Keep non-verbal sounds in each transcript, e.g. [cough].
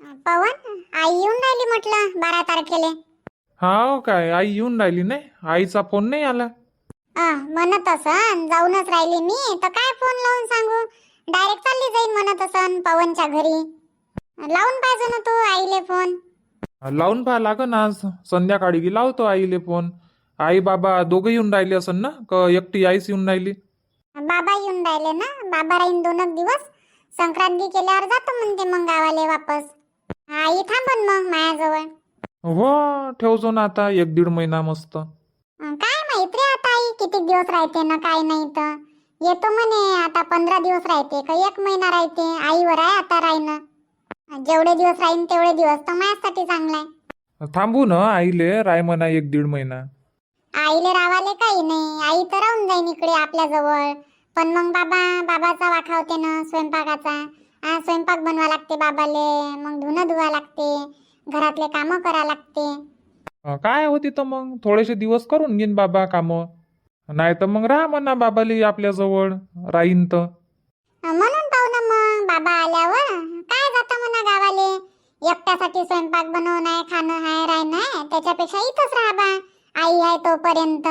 पवन आई येऊन राहिली म्हटलं बारा तारखेले. हा काय आई येऊन राहिली नाही? आईचा फोन नाही आला? अ, म्हणत असन जाऊनच राहिली मी. तर काय फोन लावून सांगू? डायरेक्ट चालली जाईन म्हणत असन पवनच्या घरी. लावून पाहिजे ना तू आईले फोन. लावून पहा लागन आज. संध्याकाळी की लावतो आईले फोन. आई बाबा दोघं येऊन राहिले असन ना? क एकटी आईच येऊन राहिली. बाबा येऊन राहिले ना? बाबा राहीन दोनच दिवस. संक्रांती केल्यावर जातो म्हणते मग गावाले वापस. आई थांबन मग मायाजवळ हो ठेवतो ना आता एक दीड महिना मस्त. अं, काय माहीत रे आता आई किती दिवस राहते ना काय नाही तर. येतो म्हणे आता पंधरा दिवस राहते का एक महिना राहते. आईवर आहे आता राहीन जेवढे दिवस राहीन तेवढे दिवस तर माझ्यासाठी चांगला आहे. थांबू ना आईले राय म्हणा एक दीड महिना. आईले रावाले काही नाही आई तर राहून जाईन इकडे आपल्या जवळ. पण मग बाबा बाबाचा वाखा होते ना स्वयंपाकाचा. हा स्वयंपाक बनवा लागते बाबाले मग धुणं धुवा लागते घरातले कामं करा लागते. अं, काय होती तर मग? थोडेसे दिवस करून घेईन बाबा कामं. नाही तर मग राहा म्हणा बाबाली आपल्याजवळ राहीन तर. म्हणून पाहू ना मग बाबा आल्यावर. काय जातं म्हणा गावाले? एकट्यासाठी स्वयंपाक बनवून आहे खाणं आहे राहणं आहे त्याच्यापेक्षा इथंच राहा बा. आई आहे तोपर्यंत.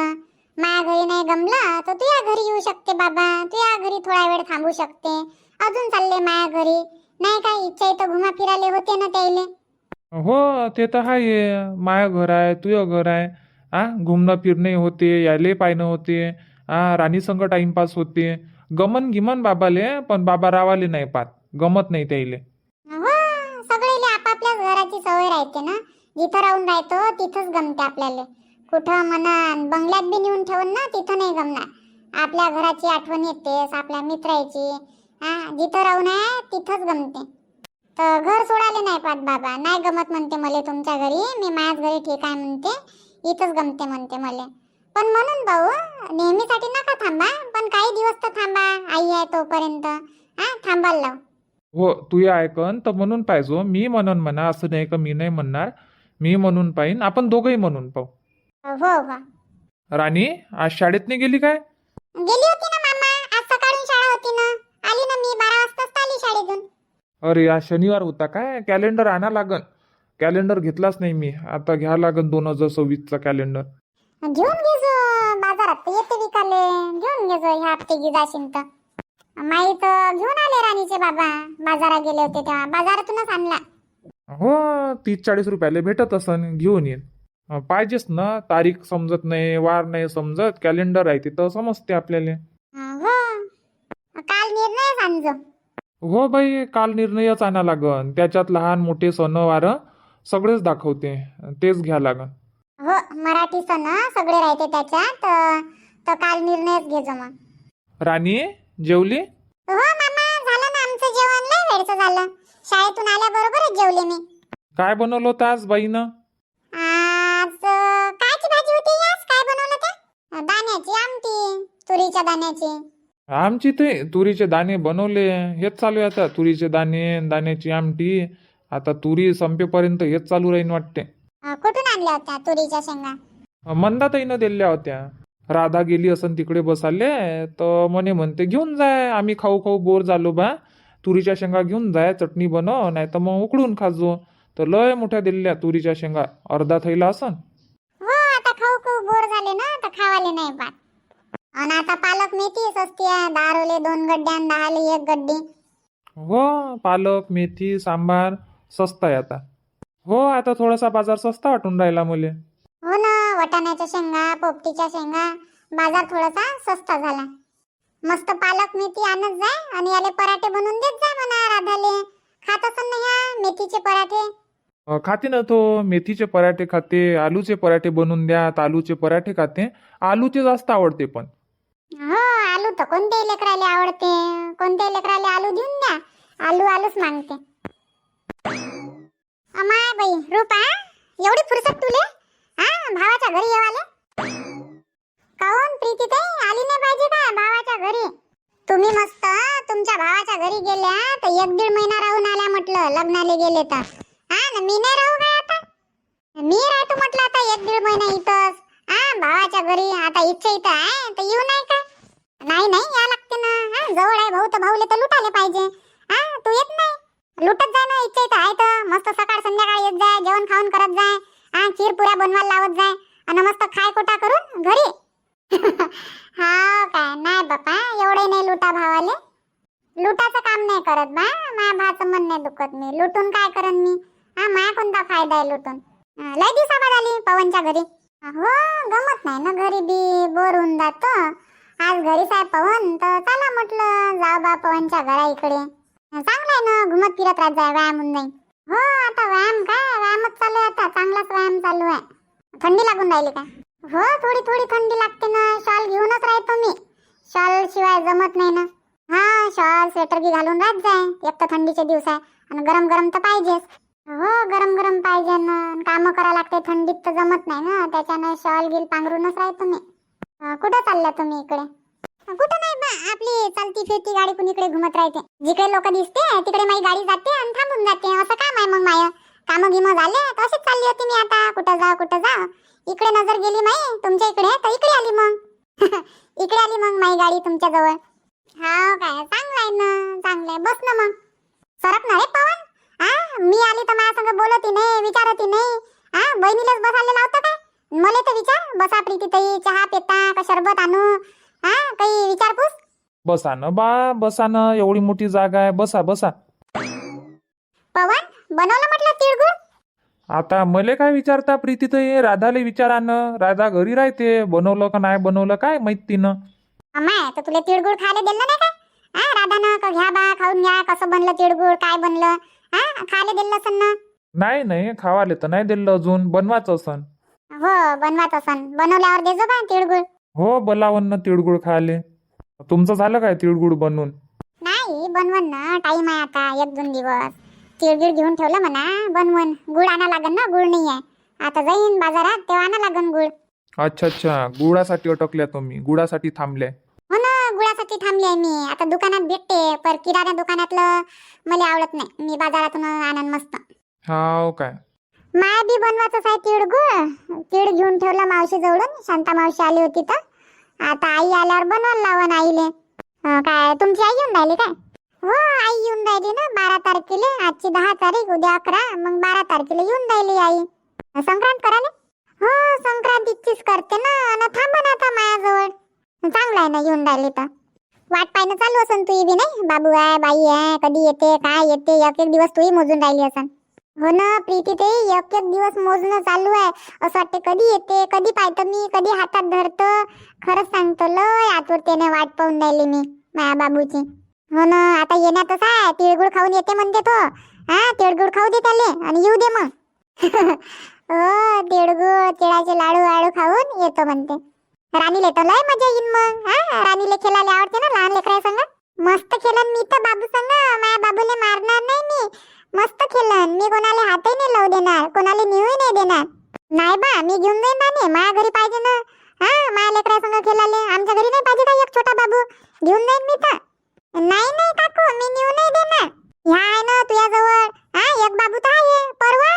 माझ्या घरी नाही गमलं तर तुझ्या घरी येऊ शकते बाबा. तुझ्या घरी थोडा वेळ थांबू शकते. अजून चालले माया घरी. नाही काय इच्छा इथं घुमा फिराले होते ना त्याले हो ते तर आहे. माया घर आहे तुझं घर आहे. आ घुमणं फिरणे होते याले पायनं होते. आ राणी संग टाइमपास होते. गमन गिमन बाबाले पण बाबा रावाले नाही पात गमत नाही त्याइले. हो सगळेले आपापल्याच घराची सवय राहते ना. जिथं राहून राहतो तिथंच गमते आपल्याला. कुठं म्हणा बंगल्यात बी नेऊन ठेवून ना तिथं नाही गमणार. आपल्या घराची आठवण येतेस आपल्या मित्राची. हा जिथं राहून आहे तिथंच गमते. तर घर सोडायला नाही पाहत बाबा. नाही गमत म्हणते मला तुमच्या घरी. मी माझ्याच घरी ठीक आहे म्हणते. इथंच गमते म्हणते मला. पण म्हणून भाऊ नेहमीसाठी नका थांबा. पण काही दिवस तर थांबा. आई आहे तोपर्यंत. हा थांबायला लाव. हो तू हे ऐकन. तर म्हणून पाहिजो मी म्हणून म्हणा असं नाही का मी नाही म्हणणार. मी म्हणून पाहिन. आपण दोघंही म्हणून पाहू. हो हो. राणी आज शाळेत नाही गेली काय? गेली होती ना अरे आज शनिवार होता. काय? कॅलेंडर आणा लागन. कॅलेंडर घेतलाच नाही मी. आता घ्या लागन दोन हजार सव्वीसचा कॅलेंडर घेऊन बाजारात तर येते विकाले. घेऊन घेजो ह्या हप्ते जाशील तर. माई तर घेऊन आले राणीचे बाबा. बाजारात गेले होते तेव्हा. बाजारातूनच आणला. हो तीस चाळीस रुपयाला भेटत असन घेऊन येईन पाहिजेच ना. तारीख समजत नाही वार नाही समजत. कॅलेंडर आहे तिथं समजते आपल्याला. हो. काल निर्णय सांगजो हो बाई काल निर्णयच आणा लागन. त्याच्यात लहान मोठे सण वार सगळेच दाखवते. तेच घ्या लागन. हो मराठी सण सगळे राहते त्याच्यात. अं, तर काल निर्णयच घेजो मग राणी जेवली? हो मामा झालं ना आमचं जेवण. लय वेळचं झालं. शाळेतून आल्याबरोबरच जेवले मी. काय बनवलं होतं आज बाईनं? आज अ, कायची भाजी होती आज? काय बनवलं ते? दाण्याची आमटी तुरीच्या दाण्याची. आमची ते तुरीचे दाणे बनवले. हेच चालू आहे आता. तुरीचे दाणे दाण्याची आमटी. आता तुरी संपेपर्यंत हेच चालू राहीन वाटते. अ, कुठून आणल्या होत्या तुरीच्या शेंगा? मंदाताईनं दिल्या होत्या. राधा गेली असन तिकडे बसाले तर म्हणे म्हणते घेऊन जाय आम्ही खाऊ खाऊ बोर झालो बा. तुरीच्या शेंगा घेऊन जाय चटणी बनव नाही तर मग उकडून खाजो. तर लय मोठ्या दिल्या तुरीच्या शेंगा. अर्धा थैला असन. हो आता खाऊ खाऊ बोर झाले ना तर खावाले नाही पात आणि आता पालक मेथी सस्ती आहे दहा रोले दोन गड्डे आणि दहाले एक गड्डी. हो पालक मेथी सांबार स्वस्त आहे आता. हो आता थोडासा बाजार स्वस्त वाटून राहिला मुले. हो ना वटाण्याच्या शेंगा पोपटीच्या शेंगा बाजार थोडासा सस्ता झाला. मस्त पालक मेथी आणत जाय आणि याले पराठे बनवून देत जाय म्हणा राधाले. खात असन ना ह्या मेथीचे पराठे? अ, खाते ना तो. मेथीचे पराठे खाते आलूचे पराठे बनवून द्या आलूचे पराठे खाते. आलूचे जास्त आवडते पण. हो आलू तर कोणत्याही लेकराले आवडते. कोणत्याही लेकराले आलू देऊन द्या. आलू आलूच मागते. अमाय बाई रूपा एवढी फुरसत तुले? हा भावाच्या घरी येवाले? काऊन प्रीती ताई आली नाही पाहिजे का भावाच्या घरी. तुम्ही मस्त तुमच्या भावाच्या घरी गेल्या तर एक दीड महिना राहून आल्या म्हटलं लग्नाला गेले तर. हा ना मी नाही राहू काय आता. मी राहतो म्हटलं आता एक दीड महिना इथंच. हा भावाच्या घरी. आता इच्छा इथं आहे तर येऊ नाही का? नाही नाही या लागते ना. हा जवळ आहे भाऊ तर भाऊले तर लुटाले पाहिजे. हा तू येत नाही. लुटत जाय ना इच्छा इथं आहे तर. मस्त सकाळ संध्याकाळी येत जाय घेऊन खाऊन करत जाय हा खीर पुऱ्या बनवायला लावत जाय आणि मस्त खाय कोटा करून घरी. [laughs] हो हा काय नाही बापा एवढे नाही लुटा भावाले. लुटाचं काम नाही करत बा. माझ्या भाचं मन नाही दुखत मी. लुटून काय करन मी? हा माया कोणता फायदा आहे लुटून. लय दिवसाबाद आली पवनच्या घरी. हो गमत नाही ना गरीबी बोर होऊन जातो. आज घरीच आहे पवन तर चला म्हटलं जा बा पवनच्या घरा इकडे चांगलं आहे ना घुमत फिरत राहत जाय व्यायाम होऊन जाईल हो आता व्यायाम काय व्यायामच चालू आहे आता चांगलाच व्यायाम चालू आहे. थंडी लागून राहिली का हो थोडी थोडी थंडी लागते ना शॉल घेऊनच राहतो मी. शॉल शिवाय जमत नाही ना. हा शॉल स्वेटर बी घालून राहत जाय. एक तर थंडीचे दिवस आहे आणि गरम गरम तर पाहिजेच. हो गरम गरम पाहिजे ना. काम करा लागते थंडीत तर जमत नाही ना. त्याच्यानं शॉल गिल पांघरूनच राहत मी कुठं चालल्या तुम्ही इकडे? कुठं नाही बा आपली चालती फिरती गाडी कुणी इकडे घुमत राहते. जिकडे लोक दिसते तिकडे माझी गाडी जाते आणि थांबून जाते. असं काम आहे मग माय. काम गिम झाले तर अशीच चालली होती मी आता. कुठं जा कुठं जा इकडे नजर गेली माई तुमच्या इकडे तर इकडे आली मग. [laughs] इकडे आली मग माई गाडी तुमच्या जवळ. हा काय चांगलं आहे ना चांगलं आहे. बस ना मग. सरकणार रे पवन? हा मी आली तर माझ्या संग बोलती नाही विचारती नाही. हा बहिणीलाच बसायला लावतं काय? मला तर विचार बसा प्रीती ताई चहा पेता का शरबत आणू? हा काही विचारपूस? बसा ना बा बसा ना एवढी मोठी जागा आहे बसा बसा. पवन बनवलं म्हटलं तिळगुळ? आता मले काय विचारता प्रीती तर राधाले विचारा ना राधा घरी राहते बनवलं का नाही बनवलं काय माहीत तिनं? अम्माय तर तुला तिळगुळ खायला दिलं नाही काय? हा राधानं का घ्या बा खाऊन घ्या कसं बनलं तिळगुळ काय बनलं? हा? खायला दिलं असन ना? नाही नाही खावाले तर नाही दिलं अजून. बनवाच असन. हो बनवाच असन. बनवल्यावर देजो बा तिळगुळ. हो बोलावन ना तिळगुळ खायले. तुमचं झालं काय तिळगुळ बनवून? नाही बनवण ना. टाइम आहे आता एक दोन दिवस. तिळगुळ घेऊन ठेवलं म्हणा बनवून. गुळ आणा लागन ना गुळ नाही आहे आता जाईन बाजारात तेव्हा आणा लागन गुळ. अच्छा अच्छा. गुळासाठी अटकल्या तुम्ही. गुळासाठी थांबल्या. गुळासाठी थांबली आहे मी. आता दुकानात भेटते. पर किराणा दुकानातलं मला आवडत नाही. मी बाजारातून आणन मस्त. हाव काय? माया बी बनवायचंच आहे तिळगुळ तीळ घेऊन ठेवलं मावशी जवळून. शांता मावशी आली होती तर. आता आई आल्यावर बनवायला लावण आईले. अं, काय तुमची आई येऊन राहिली काय? हो आई येऊन राहिली ना बारा तारखेला. आजची दहा तारीख उद्या अकरा. मग बारा तारखेला येऊन राहिली आई. संक्रांत कराले हो संक्रांतीचीच करते ना. आणि थांबा ना आता मायाजवळ. चांगलं आहे ना येऊन राहिली तर. वाट पाहणं चालू असन तू बी नाही? बाबू आहे बाई आहे कधी येते काय येते एक एक दिवस तूही मोजून राहिली असन. हो ना प्रीती ते एक एक दिवस मोजणं चालू आहे. असं वाटते कधी येते कधी पाहतं मी कधी हातात धरतं. खरंच सांगतो लय आतुरतेने वाट पाहून राहिली मी माया बाबूची. हो ना आता येण्यातच आहे तिळगुळ खाऊन येते म्हणते तो. हा तिळगुळ खाऊ दे त्याले आणि येऊ दे मग. [laughs] हो तिळगुळ तिळाचे लाडू वाळू खाऊन येतो म्हणते. राणीले तर लय मजा येईन मग हा? राणीले खेळायला आवडते ना लहान लेकरा संग मस्त खेळन मी तर बाबू संग माझ्या बाबूले मारणार नाही मी. मस्त खेळन मी कोणाला हातही नाही लावू देणार कोणाला नेऊही नाही देणार. नाही बा मी घेऊन जाईन नाणे माझ्या घरी पाहिजे ना हा माझ्या लेकरा संग खेळाले आमच्या घरी नाही पाहिजे का एक छोटा बाबू घेऊन जाईन मी तर नाही नाही काकू मी नेऊ नाही देणार ह्या आहे ना तुझ्या जवळ हा एक बाबू तर आहे परवा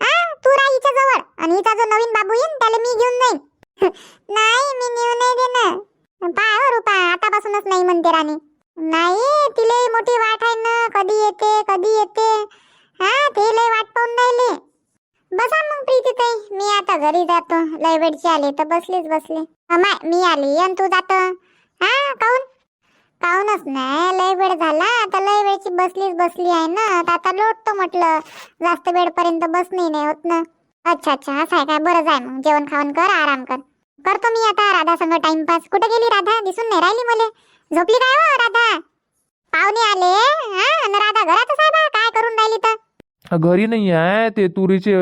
हा तू राह हिच्या जवळ आणि हिचा जो नवीन बाबू येईन त्याला मी घेऊन जाईन नाही मी नेऊ नाही देणार पाय हो रुपा आतापासूनच नाही म्हणते राणी नाही तिले मोठी वाट आहे ना कधी येते कधी येते हा ते लय वाट पाहून राहिले बसा मग प्रीती ताई मी आता घरी जातो लय वेळची आली तर बसलीच बसले. मी आली आणि तू जात. हा काऊन? काऊनच नाही लय वेळ झाला. आता लय वेळची बसलीच बसली आहे ना. तर आता लोटतो म्हटलं जास्त वेळपर्यंत बसणे नाही होत ना. अच्छा अच्छा असं आहे काय? बरं जाय मग. जेवण खावण कर आराम कर. करतो मी आता राधा संग टाइमपास कुठे गेली राधा? दिसून नाही राहिली मले. झोपली काय हो राधा? पाहुणे आले हा? राधा घरातच आहे काय करून राहिली तर? घरी नाही आहे ते तुरीचे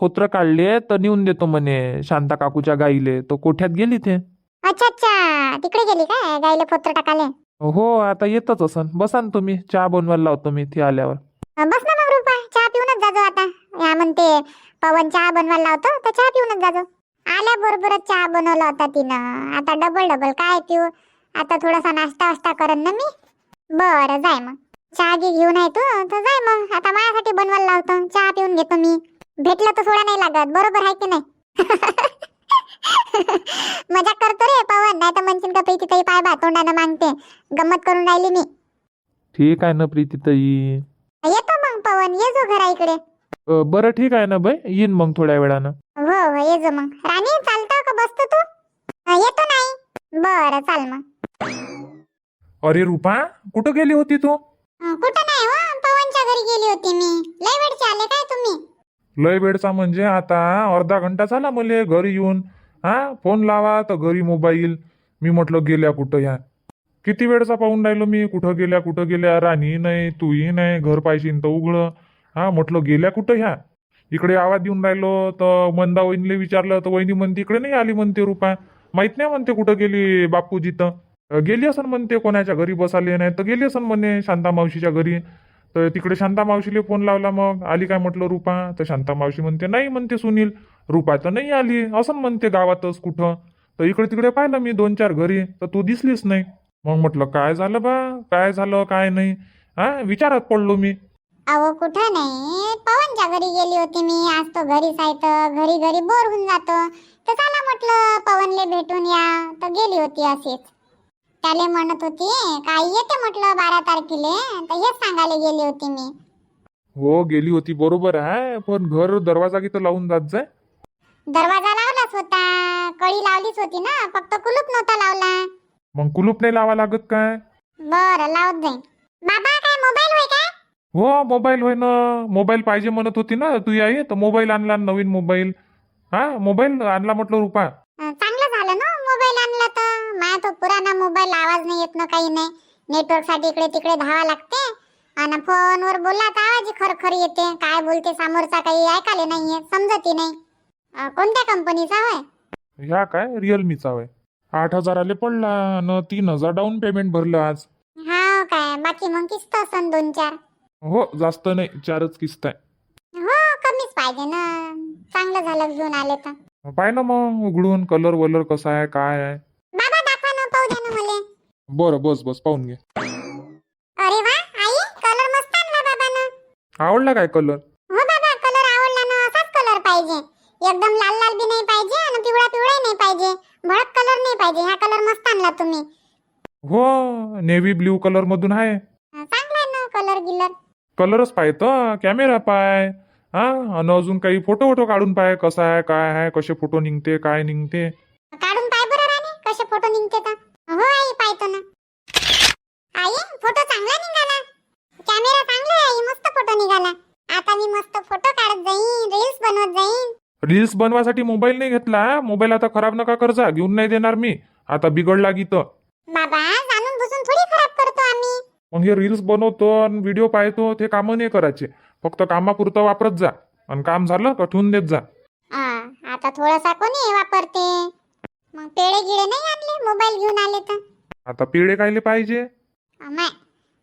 फोत्र काढले तर नेऊन देतो म्हणे. शांता काकूच्या गाईले. तो कोठ्यात गेली ते? अच्छा अच्छा. तिकडे गेली काय? गाईला फोत्र टाकाले? हो आता येतच असन. बसा ना तुम्ही. चहा बनवायला लावतो मी ती आल्यावर. बस ना मग रुपा. चहा पिऊनच जाजो आता. या म्हणते पवन चहा बनवायला लावतो तर चहा पिऊनच जाजो. आल्याबरोबरच चहा बनवला होता तिनं. आता डबल डबल काय पिऊ? आता थोडासा नाश्ता वास्ता करन ना मी. बरं जाय मग. चहा घेऊन आहे तू. तर जाय मग. आता माझ्यासाठी बनवायला लावतो. चहा पिऊन घेतो मी. भेटलं तर सोडा नाही लागत बरोबर आहे की नाही? [laughs] मजाक करतो रे पवन नाही तर म्हणशील का पैकी ताई पाय बा तोंडानं मागते. गंमत करून राहिली मी. ठीक आहे ना प्रीती ताई येतो मग पवन ये जो घरा इकडे. अ, बरं ठीक आहे ना बाई येईन मग थोड्या वेळानं. हो हो ये जो मग. राणी चालतं का बसतो तू? अं, येतो नाही. बरं चाल मग. अरे रुपा कुठं गेली होती तू? अं, कुठं नाही हो पवनच्या घरी गेली होती मी. लय वेळचे आले काय तुम्ही? लय वेळचा म्हणजे आता अर्धा घंटा झाला मले घरी येऊन. हा फोन लावा तर घरी मोबाईल. मी म्हटलं गेल्या कुठं ह्या किती वेळचा पाहून राहिलो मी कुठं गेल्या कुठं गेल्या? राणी नाही तूही नाही घर पाहिजे तर उघडं. हा म्हटलं गेल्या कुठं ह्या इकडे आवाज देऊन राहिलो तर मंदा वहिनीला विचारलं तर वहिनी म्हणते इकडे नाही आली म्हणते रुपा. माहीत नाही म्हणते कुठं गेली बापूजी तर. गेली असन म्हणते कोणाच्या घरी बसाले नाही तर गेली असन म्हणे शांता मावशीच्या घरी. तर तिकडे शांता मावशीला फोन लावला मग. आली काय म्हटलं रुपा? तर शांता मावशी म्हणते नाही म्हणते सुनील. रुपा तर नाही आली. असं म्हणते गावातच कुठं? तर इकडे तिकडे पाहिलं मी दोन चार घरी. तर तू दिसलीच नाही. मग म्हटलं काय झालं बा? काय झालं? काय नाही? हा? विचारात पडलो मी. अहो कुठं नाही. पवनच्या घरी गेली होती मी. आज तो घरीच आहे तर घरी घरी बोर होऊन जातो. तर चला म्हटलं पवनले भेटून या. तर गेली होती अशीच. त्याले म्हणत होती काय येते म्हटलं बारा तारखेले? तर हेच सांगायला गेली होती मी. हो गेली होती बरोबर आहे. पण घर दरवाजा किती लावून जात जाय. दरवाजा लावलाच होता. कळी लावलीच होती ना. फक्त कुलूप नव्हता लावला. मग कुलूप नाही लावा लागत काय? बरं लावत जाईन. बाबा काय मोबाईल होय काय हो मोबाईल होय ना. मोबाईल पाहिजे म्हणत होती ना. तू आई तर मोबाईल आणला नवीन मोबाईल. हा मोबाईल आणला म्हटलं रुपा. अं, झालं ना मोबाईल आणला पुराणा मोबाईल आवाज नाही येत ना काही नाही. नेटवर्कसाठी इकडे तिकडे धावा लागते. आणि फोनवर बोलला तर आवाज खरखर येते. काय बोलते समोरचा काही ऐकायला नाहीये समजती नाही. अं, कोणत्या कंपनीचा होय? ह्या काय? रिअलमीचा होय. आठ हजाराले पडला न तीन हजार डाऊन पेमेंट भरलं आज. हा काय? बाकी मग किस्त असन दोन चार? हो जास्त नाही चारच किस्त आहे. हो कमीच पाहिजे ना. चांगलं झालं घेऊन आले तर. पाय ना मग उघडून कलर वलर कसा आहे काय आहे बाबा दाखवा ना पाहू द्या ना मला बरं बस बस पाहून घे. अरे वा आई कलर मस्त आणला बाबानं. आवडला काय कलर हो बाबा कलर आवडला ना असाच कलर पाहिजे. एकदम लाल लाल बी नाही पाहिजे आणि पिवळा पिवळा नाही पाहिजे. भडक कलर नाही पाहिजे हा कलर मस्त आणला तुम्ही. हो नेव्ही ब्ल्यू कलर मधून आहे. चांगला आहे ना कलर गिलर. कलरच पाय तर कॅमेरा पाय. हा आणि अजून काही फोटो फोटो काढून पाय कसा आहे काय आहे कसे फोटो निघते काय निघते. काढून पाय बरं राणी कसे फोटो निघते तर. हो आई पाहतो ना. आई फोटो चांगला निघाला. कॅमेरा चांगला आई मस्त फोटो निघाला. आता मी मस्त फोटो काढत जाईन रील्स बनवत जाईन. रील्स बनवासाठी मोबाईल नाही घेतला मोबाईल आता खराब नका करजा घेऊन नाही देणार मी. आता बिघडला गीत. बाबा जाणून बुजून थोडी खराब करतो आम्ही. मग हे रील्स बनवतो आणि व्हिडिओ पाहतो ते कामं नाही करायचे. फक्त कामापुरतं वापरत जा. आणि काम झालं का ठेवून देत जा. आ, आता थोडासा कोणी वापरते? मग पेळे गिळे नाही आणले? मोबाईल घेऊन आले तर? आता पिढे कायले पाहिजे? अमाय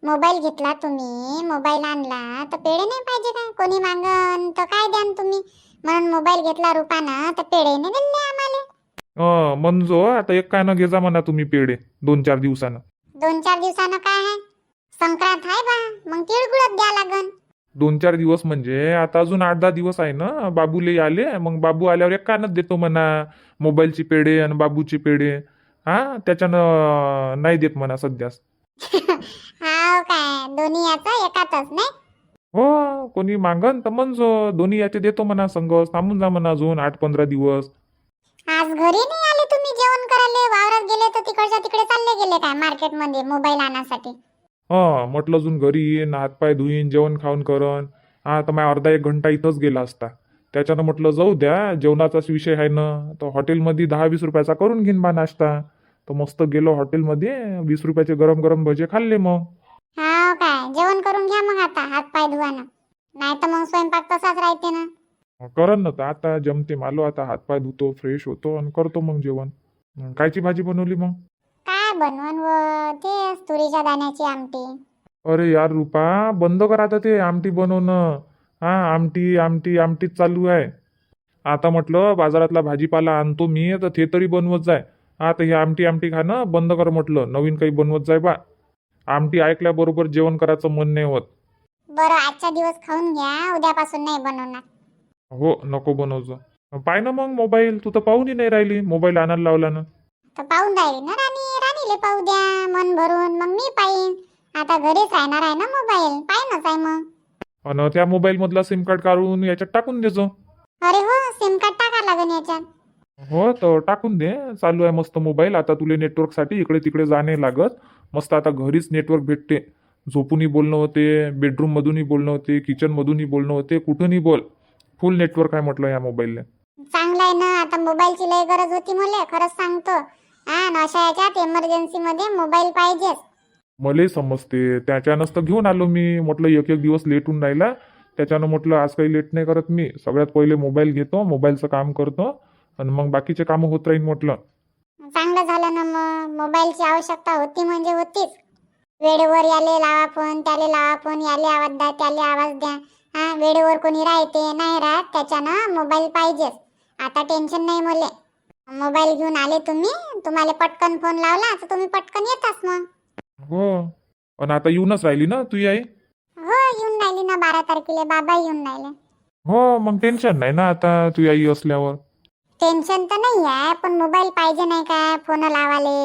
मोबाईल घेतला तुम्ही मोबाईल आणला तर पेढे नाही पाहिजे काय? कोणी मागन तर काय द्यान तुम्ही? म्हणून मोबाईल घेतला रुपानं तर पेढे नाही दिले आम्हाला. अं, मंजो आता एक काय न घे जा म्हणा तुम्ही पेढे दोन चार दिवसानं. दोन चार दिवसानं काय आहे संक्रांत आहे बा मग तिळगुळच द्या लागन. दोन चार दिवस म्हणजे. आता अजून आठ दहा दिवस आहे ना. बाबूले आले मग बाबू आल्यावर एक कानच देतो म्हणा. मोबाईलची पेढे आणि बाबूची पेढे. हा? त्याच्यानं नाही देत म्हणा सध्याच [laughs] हाव काय? दोन्ही याचं? एकातच नाही? हो कोणी मागन तर म्हणजो. दोन्ही याचे देतो म्हणा संघ थांबून जा म्हणा अजून आठ पंधरा दिवस. आज घरी नाही आले तुम्ही? जेवण करायला? वावरात गेले तर तिकडच्या तिकडे चालले गेले काय? मार्केटमध्ये मोबाईल आणण्यासाठी हा म्हटलं अजून घरी येईन हातपाय धुईन जेवण खाऊन करन हा तर माझा अर्धा एक घंटा इथंच गेला असता. त्याच्यानं म्हटलं जाऊ द्या जेवणाचाच विषय आहे ना. तर हॉटेलमध्ये दहा वीस रुपयाचा करून घेईन बा नाश्ता. तर मस्त गेलो हॉटेलमध्ये वीस रुपयाचे गरम गरम भजे खाल्ले मग. काय जेवण करून घ्या मग आता हात पाय धुवानं. नाही तर मग स्वयंपाक तसाच राहते ना. करन ना तर आता जमते मालो आता हातपाय धुतो फ्रेश होतो आणि करतो मग जेवण. कायची भाजी बनवली मग? बनवून व तेच तुरीच्या दाण्याची आमटी. अरे यार रुपा बंद कर आता ते आमटी बनवणं. हा आमटी आमटी आमटीच चालू आहे. आता म्हटलं बाजारातला भाजीपाला आणतो मी तर ते तरी बनवत जाय. आता हे आमटी आमटी खाणं बंद कर म्हटलं. नवीन काही बनवत जाय बा. आमटी ऐकल्याबरोबर जेवण करायचं मन नाही होत. बरं आजचा दिवस खाऊन घ्या उद्यापासून नाही बनवणार. हो नको बनवजो. पाय ना मग मोबाईल तू तर पाहूनही नाही राहिली मोबाईल आणायला लावला ना. तर पाहून राहिली ना राणी? राणीले पाहू द्या मन भरून. मग मी पाहिन. आता घरीच राहणार आहे ना मोबाईल? पाहिनच आहे मग. आणि त्या मोबाईलमधला सिम कार्ड काढून याच्यात टाकून देजो अरे हो सिम कार्ड टाका लागेल याच्यात. हो तर टाकून दे. चालू आहे मस्त मोबाईल आता तुले नेटवर्कसाठी इकडे तिकडे जाणे लागत. मस्त आता घरीच नेटवर्क भेटते. झोपूनही बोलणं होते बेडरूममधूनही बोलणं होते किचनमधूनही बोलणं होते कुठूनही बोल. फुल नेटवर्क आहे म्हटलं या मोबाईलने चांगलं आहे ना. आता मोबाईलची लय गरज होती मला. खरंच सांगतो. न अशा याच्यात इमर्जन्सी मध्ये मोबाईल पाहिजेच. मलाही समजते. त्याच्यानंच तर घेऊन आलो मी. म्हटलं एक एक दिवस लेट होऊन राहिला. त्याच्यानं म्हटलं आज काही लेट नाही करत मी. सगळ्यात पहिले मोबाईल घेतो. मोबाईलचं काम करतो. आणि मग बाकीचे कामं होत राहील म्हटलं. चांगलं झालं ना मग. मोबाईलची आवश्यकता होती म्हणजे होतीच. वेळेवर याले लावा फोन त्याले लावा फोन याले आवाज द्या. त्याले आवाज द्या. हा वेळेवर कोणी राहते नाही राहत त्याच्यानं मोबाईल पाहिजेच. आता टेन्शन नाही मले. मोबाईल घेऊन आले तुम्ही. तुम्हाला पटकन फोन लावला तर तुम्ही पटकन येताच मग. हो. पण आता येऊनच राहिली ना तू आई? हो येऊन राहिली ना बारा तारखेला. बाबा येऊन राहिले. हो मग टेन्शन नाही ना आता तू आई असल्यावर? टेन्शन तर नाही आहे पण मोबाईल पाहिजे नाही काय फोन लावाले.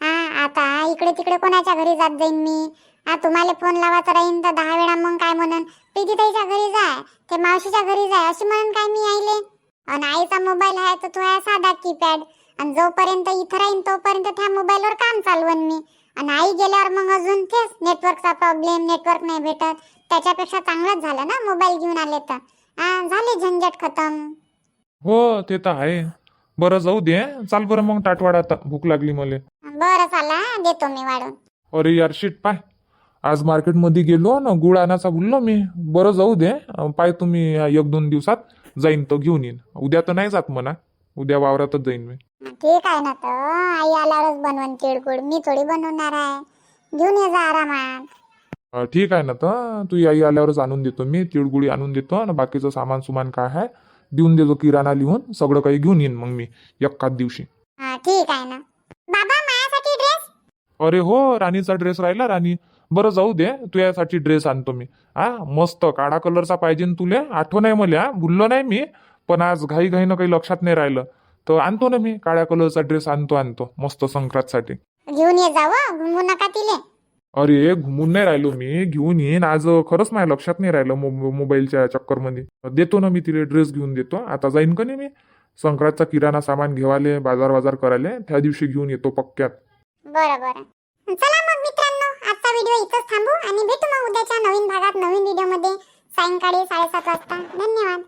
हा आता इकडे तिकडे कोणाच्या घरी जात जाईन मी? हा तुम्हाला फोन लावायचा राहीन तर दहा वेळा मग काय म्हणून? प्रीतीताईच्या घरी जाय ते मावशीच्या घरी जाय अशी म्हणून काय मी आईले? आणि आईचा मोबाईल आहे तर तो आहे साधा कीपॅड आणि जोपर्यंत इथं राहीन तोपर्यंत त्या मोबाईलवर काम चालवण मी. आणि आई गेल्यावर मग अजून तेच नेटवर्कचा प्रॉब्लेम नेटवर्क नाही भेटत. त्याच्यापेक्षा चांगलंच झालं ना मोबाईल घेऊन आले तर. हा झाली झंझट खतम. हो ते तर आहे. बरं जाऊ दे चाल बरं मग टाटवाड आता. भूक लागली मला. बरं चला देतो मी वाढून. अरे यार शिट पाय. आज मार्केटमध्ये गेलो ना गुळ आणायचा बोललो मी. बरं जाऊ दे अं, पाय तुम्ही या एक दोन दिवसात. जाईन तो घेऊन येईन. उद्या तर नाही जात म्हणा. उद्या वावरातच जाईन मी. ठीक आहे ना तर. आई आल्यावरच बनवून तिळगुळ. मी थोडी बनवणार आहे. घेऊन ये जा आरामात. अं, ठीक आहे ना तर. तू आई आल्यावरच आणून देतो मी. तिळगुळी आणून देतो आणि बाकीचं सामान सुमान काय आहे देऊन देतो किराणा लिहून. सगळं काही घेऊन येईन मग मी एकाच दिवशी. हा ठीक आहे ना. बाबा माझ्यासाठी ड्रेस अरे हो राणीचा ड्रेस राहिला राणी. बरं जाऊ दे. तुझ्यासाठी ड्रेस आणतो मी. हा मस्त. काळा कलरचा पाहिजे तुले. आठवण आहे मला भुललो नाही मी. पण आज घाई घाईनं काही लक्षात नाही राहिलं. तर आणतो ना मी. काळ्या कलरचा ड्रेस आणतो आणतो. मस्त संक्रांतसाठी. घेऊन ये जावं. घुमू नका तिले. अरे घुमून नाही राहिलो मी. घेऊन येईन आज खरंच माझ्या लक्षात नाही राहिलं मोबाईलच्या चक्करमध्ये. देतो ना मी तिला ड्रेस घेऊन देतो. आता जाईन का नाही मी? संक्रांतचा किराणा सामान घेवाले बाजार बाजार करायले त्या दिवशी घेऊन येतो पक्क्यात. बरं बरं. चला मग व्हिडिओ इथंच थांबू आणि भेटू मग उद्याच्या नवीन भागात नवीन व्हिडिओमध्ये. सायंकाळी साडेसात वाजता. धन्यवाद.